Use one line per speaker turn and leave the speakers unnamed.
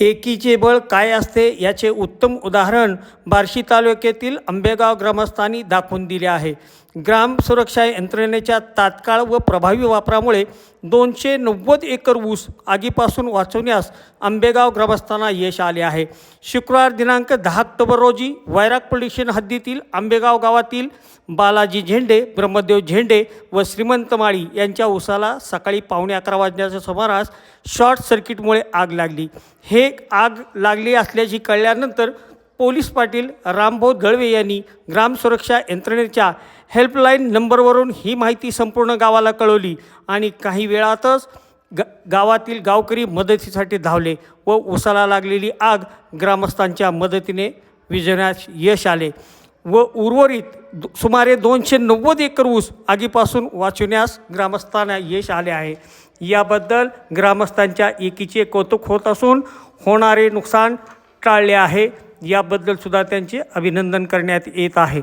एकीचे बळ काय असते याचे उत्तम उदाहरण बार्शी तालुक्यातील आंबेगाव ग्रामस्थांनी दाखवून दिले आहे. ग्राम सुरक्षा यंत्रणेच्या तात्काळ व प्रभावी वापरामुळे दोनशे नव्वद एकर ऊस आगीपासून वाचवण्यास आंबेगाव ग्रामस्थांना यश आले आहे. शुक्रवार दिनांक दहा ऑक्टोबर रोजी वैराग पोलिशन हद्दीतील आंबेगाव गावातील बालाजी झेंडे ब्रह्मदेव झेंडे व श्रीमंत माळी यांच्या उसाला सकाळी पावणे अकरा वाजण्याच्या सुमारास शॉर्ट सर्किटमुळे आग लागली. हे आग लागली असल्याची कळल्यानंतर पोलीस पाटील रामभाऊ दळवे यांनी ग्राम सुरक्षा यंत्रणेच्या हेल्पलाईन नंबरवरून ही माहिती संपूर्ण गावाला कळवली आणि काही वेळातच ग गावातील गावकरी मदतीसाठी धावले व उसाला लागलेली आग ग्रामस्थांच्या मदतीने विजण्यास यश आले. व उर्वरित सुमारे दोनशे नव्वद एकर ऊस आगीपासून वाचवण्यास ग्रामस्थांना यश आले आहे. याबद्दल ग्रामस्थांच्या एकीचे कौतुक होत असून होणारे नुकसान टाळले आहे. याबद्दलसुद्धा त्यांचे अभिनंदन करण्यात येत आहे.